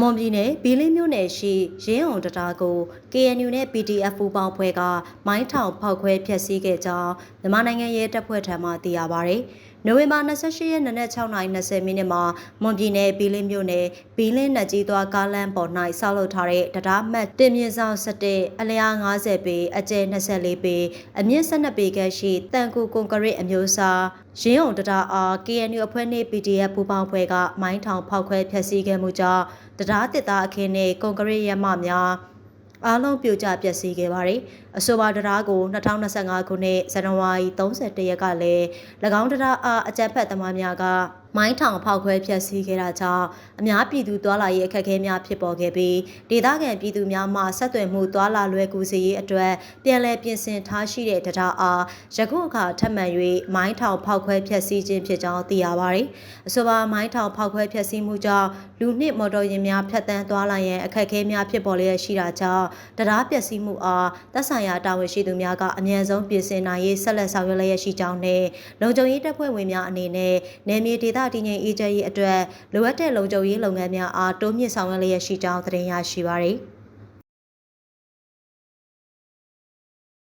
မွန်ပြည်နယ်ဘီလင်းမြို့နယ်ရှိရင်းအောင်တတာကို KNU နဲ့ PDF ပူးပေါင်းဖွဲ့ကမိုင်းထောင်ဖောက်ခွဲဖျက်ဆီးခဲ့ကြောင်းမြန်မာနိုင်ငံရဲတပ်ဖွဲ့ထံမှသိရပါဗျ။ နိုဝင်ဘာ28ရက်နေ့နက်6:20မိနစ်မှာမွန်ပြည်နယ်ဘီလင်းမြို့နယ်ဘီလင်းနက်ကြီးသွားကားလမ်းပေါ်၌ဆောက်လုပ်ထားတဲ့တရားမှတ်တင်မြင့်ဆောင်17အလျား90ပေအကျယ်24ပေအမြင့်12ပေခန့်ရှိတန်ကူကွန်ကရစ်အမျိုးအစားရင်းအောင်တတာအား KNU အဖွဲ့နှင့် PDF ပူးပေါင်းဖွဲ့ကမိုင်းထောင်ဖောက်ခွဲဖျက်ဆီးခဲ့မှုကြောင့်တရားတစ်သားအခင်းနှင့်ကွန်ကရစ်ရမများ အားလုံးပြိုကျပျက်စီးခဲ့ပါတယ်။အဆိုပါတရားကို2025ခုနှစ်ဇန်နဝါရီ31ရက်ကလည်း၎င်းတရားအားအကြမ်းဖက်သမားများက မိုင်းထောင်ဖောက်ခွဲဖျက်ဆီးခဲ့တာကြောင့်အများပြည်သူသွာလာရေးအခက်အခဲများဖြစ်ပေါ်ခဲ့ပြီးဒေသခံပြည်သူများမှဆက်သွယ်မှုသွာလာလွယ်ကူစေရေးအတွက်ပြန်လည်ပြင်ဆင်ထားရှိတဲ့တရားအားယခုအခါထပ်မံ၍မိုင်းထောင်ဖောက်ခွဲဖျက်ဆီးခြင်းဖြစ်ကြောင်းသိရပါတယ်။အဆိုပါမိုင်းထောင်ဖောက်ခွဲဖျက်ဆီးမှုကြောင့်လူနှင့်မော်တော်ယာဉ်များဖြတ်တန်းသွားလာရန်အခက်အခဲများဖြစ်ပေါ်လျက်ရှိတာကြောင့်တရားပျက်စီးမှုအားသက်ဆိုင်ရာတာဝန်ရှိသူများကအမြန်ဆုံးပြင်ဆင်နိုင်ရေးဆက်လက်ဆောင်ရွက်လျက်ရှိကြောင်းနဲ့လုံခြုံရေးတပ်ဖွဲ့ဝင်များအနေနဲ့နယ်မြေဒေသတည်ငြိမ်အေးချမ်းရေးအတွက်လိုအပ်တဲ့လုံခြုံရေးလုပ်ငန်းများအားတိုးမြင့်ဆောင်ရွက်လျက်ရှိကြောင်းသတင်းရရှိပါသည်။